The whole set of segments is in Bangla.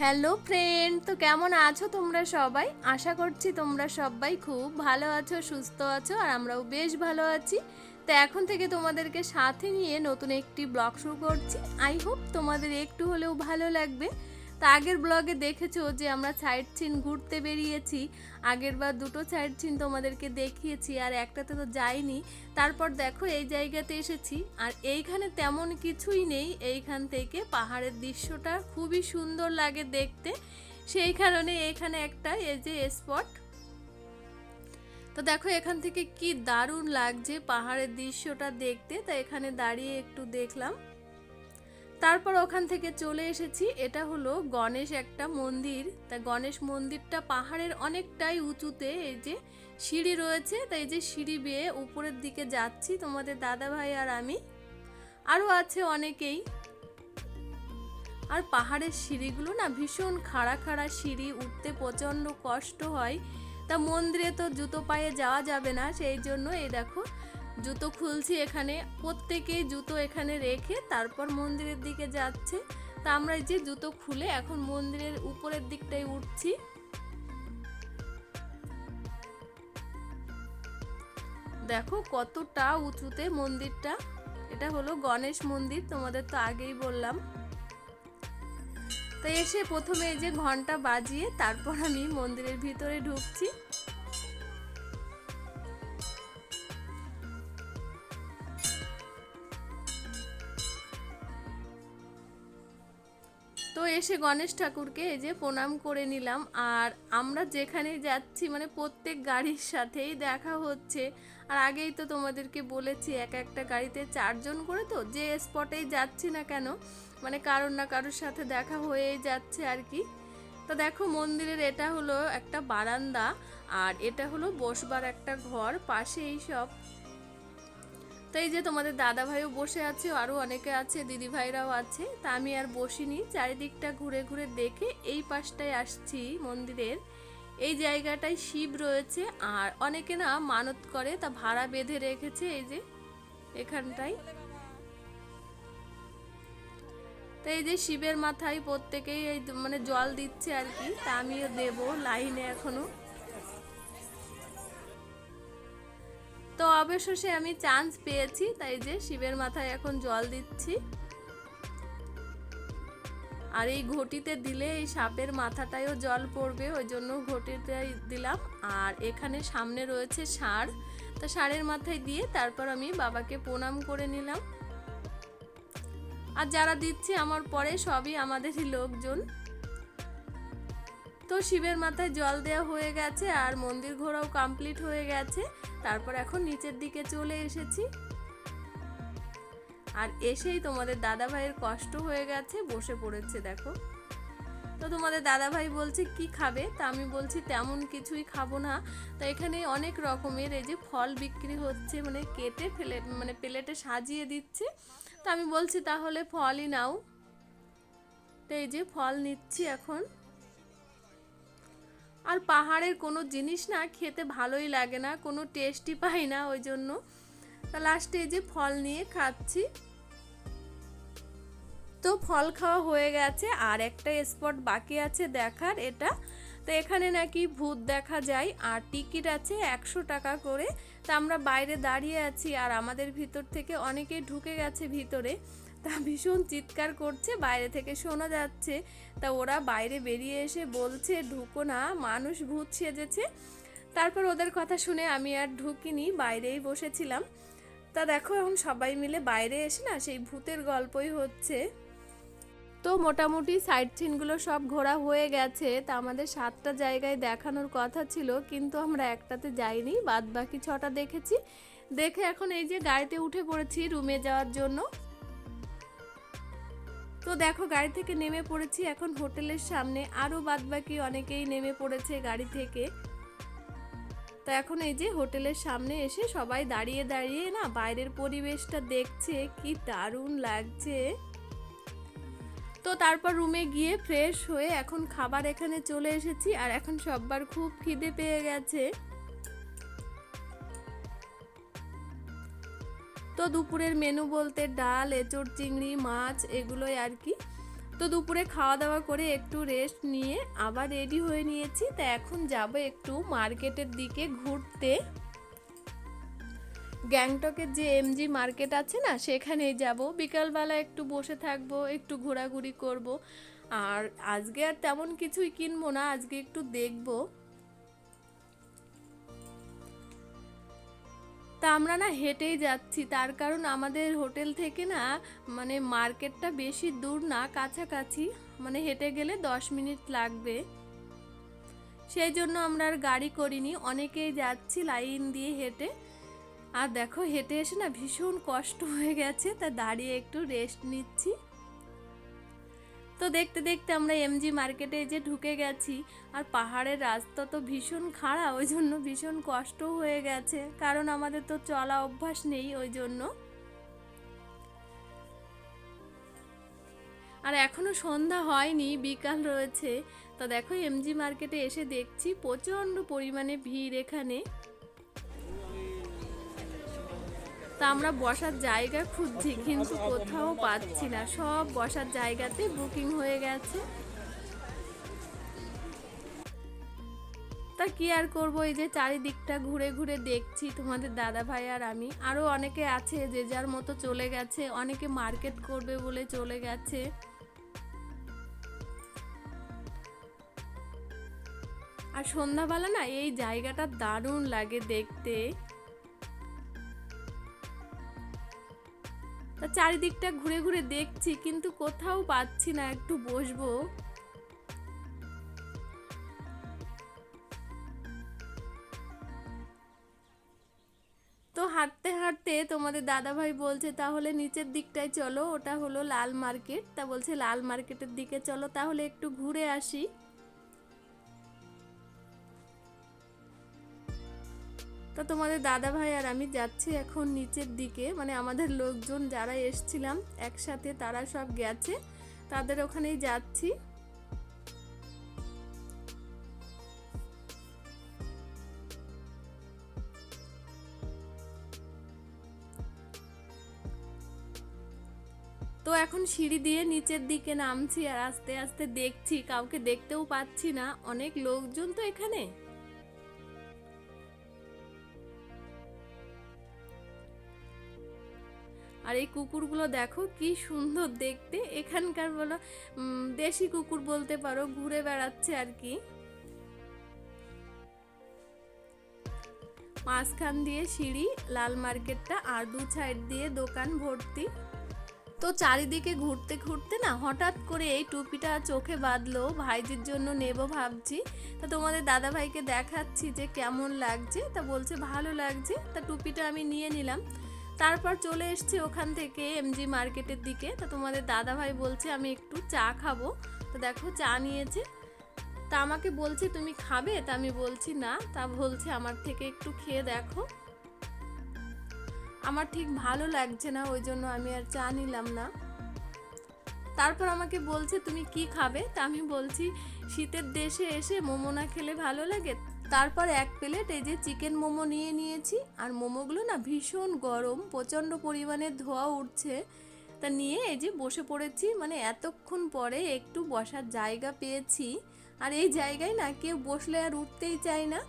হ্যালো ফ্রেন্ড তো কেমন আছো তোমরা সবাই? আশা করছি তোমরা সবাই খুব ভালো আছো, সুস্থ আছো, আর আমরাও বেশ ভালো আছি। তো এখন থেকে তোমাদেরকে সাথে নিয়ে নতুন একটি ব্লগ শুরু করছি। আই হোপ তোমাদের একটু হলেও ভালো লাগবে। তা আগের ব্লগে দেখেছ যে আমরা সাইড সিন ঘুরতে বেরিয়েছি। আগের বার দুটো সাইড সিন তোমাদেরকে দেখিয়েছি, আর একটাতে তো যাইনি। তারপর দেখো এই জায়গাতে এসেছি, আর এইখানে তেমন কিছুই নেই। এইখান থেকে পাহাড়ের দৃশ্যটা খুবই সুন্দর লাগে দেখতে। সেই কারণে এখানে একটা এই যে স্পট তো দেখো এখান থেকে কি দারুণ লাগছে পাহাড়ের দৃশ্যটা দেখতে। তা এখানে দাঁড়িয়ে একটু দেখলাম। তারপর ওখান থেকে চলে এসেছি। এটা হলো গণেশ একটা মন্দির। তা গণেশ মন্দিরটা পাহাড়ের অনেকটাই উঁচুতে, এই যে সিঁড়ি রয়েছে, তাই যে সিঁড়ি বেয়ে উপরের দিকে যাচ্ছি তোমাদের দাদা ভাই আর আমি। আরও আছে অনেকেই। আর পাহাড়ের সিঁড়িগুলো না ভীষণ খাড়া খাড়া সিঁড়ি, উঠতে প্রচণ্ড কষ্ট হয়। তা মন্দিরে তো জুতো পায়ে যাওয়া যাবে না, সেই জন্য এই দেখো জুতো খুলছি এখানে, প্রত্যেকেই জুতো এখানে রেখে তারপর মন্দিরের দিকে যাচ্ছে। তা আমরা যে জুতো খুলে এখন মন্দিরের উপরের দিকটাই উঠছি। দেখো কতটা উঁচুতে মন্দিরটা। এটা হলো গণেশ মন্দির, তোমাদের তো আগেই বললাম। তো এসে প্রথমে এই যে ঘণ্টা বাজিয়ে তারপর আমি মন্দিরের ভিতরে ঢুকছি। তো এসে গণেশ ঠাকুরকে এই যে প্রণাম করে নিলাম। আর আমরা যেখানে যাচ্ছি মানে প্রত্যেক গাড়ির সাথেই দেখা হচ্ছে। আর আগেই তো তোমাদেরকে বলেছি, এক একটা গাড়িতে চারজন করে তো যে স্পটেই যাচ্ছি না কেন মানে কারোর না কারোর সাথে দেখা হয়েই যাচ্ছে আর কি। তো দেখো মন্দিরের এটা হলো একটা বারান্দা, আর এটা হলো বসবার একটা ঘর পাশে এই সব। তো এই যে তোমাদের দাদা ভাইও বসে আছে আরও অনেকে আছে দিদি ভাইরাও আছে, তা আমি আর বসিনি। চারিদিকটা ঘুরে ঘুরে দেখে এই পাশটায় আসছি মন্দিরের। এই জায়গাটায় শিব রয়েছে, আর অনেকে না মানত করে, তা ভাড়া বেঁধে রেখেছে এই যে এখানটায়। তো এই যে শিবের মাথায় প্রত্যেকেই এই মানে জল দিচ্ছে আর কি, তা আমিও দেবো লাইনে এখনও। তো অবশেষে আমি চান্স পেয়েছি, তাই যে শিবের মাথায় এখন জল দিচ্ছি। আর এই ঘটিতে দিলে এই সাপের মাথাটায়ও জল পড়বে, ওই জন্য ঘটিটাই দিলাম। আর এখানে সামনে রয়েছে ষাঁড়, তো ষাঁড়ের মাথায় দিয়ে তারপর আমি বাবাকে প্রণাম করে নিলাম। আর যারা দিচ্ছে আমার পরে সবই আমাদেরই লোকজন। তো শিবের মাথায় জল দেওয়া হয়ে গেছে আর মন্দির ঘোরাও কমপ্লিট হয়ে গেছে। তারপর এখন নিচের দিকে চলে এসেছি। আর এসেই তোমাদের দাদা ভাইয়ের কষ্ট হয়ে গেছে, বসে পড়েছে দেখো। তো তোমাদের দাদা ভাই বলছে, কি খাবে? তা আমি বলছি, তেমন কিছুই খাব না। তো এখানে অনেক রকমের এই যে ফল বিক্রি হচ্ছে মানে কেটে ফেলে মানে প্লেটে সাজিয়ে দিচ্ছে। তো আমি বলছি, তাহলে ফলই নাও। তো এই যে ফল নিচ্ছি এখন। আর পাহাড়ের কোনো জিনিস না খেতে ভালোই লাগে না, কোনো টেস্টই পাই না ওই জন্য। তা লাস্টে যে ফল নিয়ে খাচ্ছি। তো ফল খাওয়া হয়ে গেছে, আর একটা স্পট বাকি আছে দেখার, এটা। তো এখানে নাকি ভূত দেখা যায়, আর টিকিট আছে একশো টাকা করে। তা আমরা বাইরে দাঁড়িয়ে আছি, আর আমাদের ভিতর থেকে অনেকেই ঢুকে গেছে ভিতরে। তা ভীষণ চিৎকার করছে, বাইরে থেকে শোনা যাচ্ছে। তা ওরা বাইরে বেরিয়ে এসে বলছে, ঢুকো না, মানুষ ভূত সেজেছে। তারপর ওদের কথা শুনে আমি আর ঢুকিনি, বাইরেই বসেছিলাম। তা দেখো এখন সবাই মিলে বাইরে এসে না সেই ভূতের গল্পই হচ্ছে। তো মোটামুটি সাইড সিনগুলো সব ঘোরা হয়ে গেছে। তা আমাদের সাতটা জায়গায় দেখানোর কথা ছিল, কিন্তু আমরা একটাতে যাইনি। বাদ বাকি ছটা দেখেছি। দেখে এখন এই যে গাড়িতে উঠে পড়েছি রুমে যাওয়ার জন্য। তো দেখো, গাড়ি থেকে নেমে পড়েছি। এখন হোটেলের সামনে আরও বাদবাকি অনেকেই নেমে পড়েছে গাড়ি থেকে। তো এখন এই যে হোটেলের সামনে এসে সবাই দাঁড়িয়ে দাঁড়িয়ে না বাইরের পরিবেশটা দেখছে, কি দারুণ লাগছে। তো তারপর রুমে গিয়ে ফ্রেশ হয়ে এখন খাবার এখানে চলে এসেছি আর এখন সববার খুব খিদে পেয়ে গেছে। তো দুপুরের মেনু বলতে ডাল, এঁচড়, চিংড়ি, মাছ এগুলোই আর কি। তো দুপুরে খাওয়া দাওয়া করে একটু রেস্ট নিয়ে আবার রেডি হয়ে নিয়েছি। তা এখন যাব একটু মার্কেটের দিকে ঘুরতে। গ্যাংটকের যে এমজি মার্কেট আছে না, সেখানেই যাব। বিকালবেলা একটু বসে থাকব, একটু ঘোরাঘুরি করব। আর আজকে আর তেমন কিছুই কিনবো না, আজকে একটু দেখব। তা আমরা না হেঁটেই যাচ্ছি। তার কারণ আমাদের হোটেল থেকে না মানে মার্কেটটা বেশি দূর না, কাছাকাছি। মানে হেঁটে গেলে দশ মিনিট লাগবে। সেই জন্য আমরা আর গাড়ি করিনি। অনেকেই যাচ্ছি লাইন দিয়ে হেঁটে। আর দেখো, হেঁটে এসে না ভীষণ কষ্ট হয়ে গেছে। তা দাঁড়িয়ে একটু রেস্ট নিচ্ছি। দেখতে দেখতে আমরা এমজি মার্কেটে যে ঢুকে গেছি, আর পাহাড়ের রাস্তা তো ভীষণ খাড়া, ওই জন্য ভীষণ কষ্ট হয়ে গেছে, কারণ আমাদের তো চলা অভ্যাস নেই ওই জন্য। আর এখনও সন্ধ্যা হয়নি, বিকাল রয়েছে, তো দেখো এমজি মার্কেটে এসে দেখছি প্রচণ্ড পরিমাণে ভিড় এখানে। তা আমরা বসার জায়গা খুঁজছি, কিন্তু কোথাও পাচ্ছি না। সব বসার জায়গাতে বুকিং হয়ে গেছে। তা কি আর করব, এই যে চারিদিকটা ঘুরে ঘুরে দেখছি তোমাদের দাদা ভাই আর আমি। আরও অনেকে আছে, যে যার মতো চলে গেছে, অনেকে মার্কেট করবে বলে চলে গেছে। আর সন্ধ্যাবেলা না, এই জায়গাটা দারুণ লাগে দেখতে। তা চারিদিকটা ঘুরে ঘুরে দেখছি, কিন্তু কোথাও পাচ্ছি না, একটু বসবো। তো হাঁটতে হাঁটতে তোমাদের দাদাভাই বলছে, তাহলে নিচের দিকটায় চলো, ওটা হলো লাল মার্কেট। তা বলছে, লাল মার্কেটের দিকে চলো, তাহলে একটু ঘুরে আসি। তো তোমাদের দাদা ভাই আর আমি যাচ্ছি এখন নিচের দিকে। মানে আমাদের লোকজন যারা এসছিলাম একসাথে তারা সব গেছে। তাদের ওখানেই যাচ্ছি। তো এখন সিঁড়ি দিয়ে নিচের দিকে নামছি আর আস্তে আস্তে দেখছি, কাউকে দেখতেও পাচ্ছি না। অনেক লোকজন তো এখানে। আর এই কুকুরগুলো দেখো কি সুন্দর দেখতে। এখানকার বলো দেশি কুকুর বলতে পারো, ঘুরে বেড়াচ্ছে আর কি। মাঝখান দিয়ে সিঁড়ি, লাল মার্কেটটা আর দু সাইড দিয়ে দোকান ভর্তি। তো চারিদিকে ঘুরতে ঘুরতে না হঠাৎ করে এই টুপিটা চোখে বাঁধলো, ভাইজির জন্য নেব ভাবছি। তা তোমাদের দাদা ভাইকে দেখাচ্ছি যে কেমন লাগছে। তা বলছে ভালো লাগছে। তা টুপিটা আমি নিয়ে নিলাম। তারপর চলে এসছি ওখান থেকে এমজি মার্কেটের দিকে। তা তোমাদের দাদা ভাই বলছে, আমি একটু চা খাব। তো দেখো, চা নিয়েছে। তা আমাকে বলছে, তুমি খাবে? তা আমি বলছি, না। তা বলছে, আমার থেকে একটু খেয়ে দেখো। আমার ঠিক ভালো লাগছে না, ওই জন্য আমি আর চা নিলাম না। তারপর আমাকে বলছে, তুমি কি খাবে? তা আমি বলছি, শীতের দেশে এসে মোমো না খেলে ভালো লাগে? তারপর এক প্লেট এই যে চিকেন মোমো নিয়ে নিয়েছি। আর মোমোগুলো না ভীষণ গরম, প্রচণ্ড পরিমাণে ধোয়া উঠছে। তা নিয়ে এই যে বসে পড়েছি মানে এতক্ষণ পরে একটু বসার জায়গা পেয়েছি। আর এই জায়গায় না কেউ বসলে আর উঠতেই চায় না।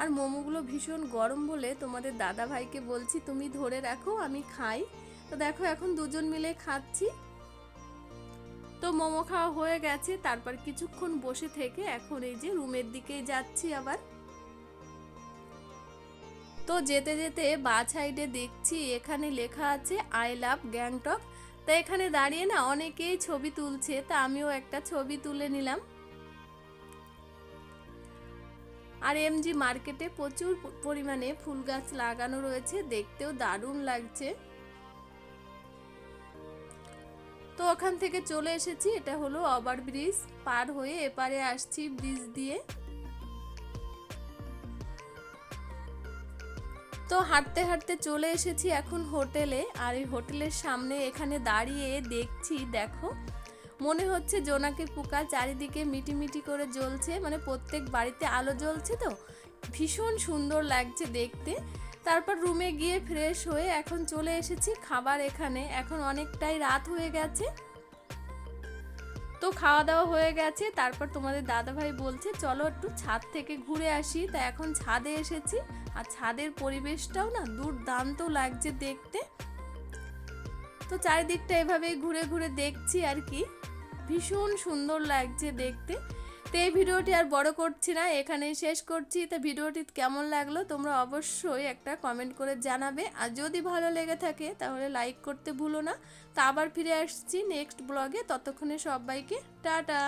আর মোমোগুলো ভীষণ গরম বলে তোমাদের দাদা ভাইকে বলছি, তুমি ধরে রাখো, আমি খাই। তো দেখো এখন দুজন মিলে খাচ্ছি। তো মোমো খাওয়া হয়ে গেছে, তারপর কিছুক্ষণ বসে থেকে এখন এই যে রুমের দিকে যাচ্ছি আবার। তো যেতে যেতে বা সাইডে দেখছি এখানে লেখা আছে আই লাভ গ্যাংটক তা এখানে দাঁড়িয়ে না অনেকেই ছবি তুলছে, তা আমিও একটা ছবি তুলে নিলাম। আর এমজি মার্কেটে প্রচুর পরিমাণে ফুল গাছ লাগানো রয়েছে, দেখতেও দারুণ লাগছে। তো ওখান থেকে চলে এসেছি, এটা হলো ওভার ব্রিজ, পার হয়ে এপারে আসছি ব্রিজ দিয়ে। তো হাঁটতে হাঁটতে চলে এসেছি এখন হোটেলে, আর এই হোটেলের সামনে এখানে দাঁড়িয়ে দেখছি, দেখো, মনে হচ্ছে জোনাকি পোকা চারিদিকে মিটি মিটি করে জ্বলছে মানে প্রত্যেক বাড়িতে আলো জ্বলছে তো, ভীষণ সুন্দর লাগছে দেখতে। তারপর রুমে গিয়ে ফ্রেশ হয়ে এখন চলে এসেছি খাবার এখানে। এখন অনেকটাই রাত হয়ে গেছে। তো খাওয়া দাওয়া হয়ে গেছে, তারপর তোমাদের দাদাভাই বলছে, চলো একটু ছাদ থেকে ঘুরে আসি। তা এখন ছাদে এসেছি। আর ছাদের পরিবেশটাও না দুর্দান্ত লাগছে দেখতে। তো চারিদিকটা এভাবেই ঘুরে ঘুরে দেখছি আর কি। ভীষণ সুন্দর লাগছে দেখতে। তো এই ভিডিওটি আর বড় করছি না, এখানেই শেষ করছি। তো ভিডিওটি কেমন লাগল তোমরা অবশ্যই একটা কমেন্ট করে জানাবে। আর যদি ভালো লেগে থাকে তাহলে লাইক করতে ভুলো না। তো আবার ফিরে আসছি নেক্সট ব্লগে ততক্ষণে সবাইকে টাটা!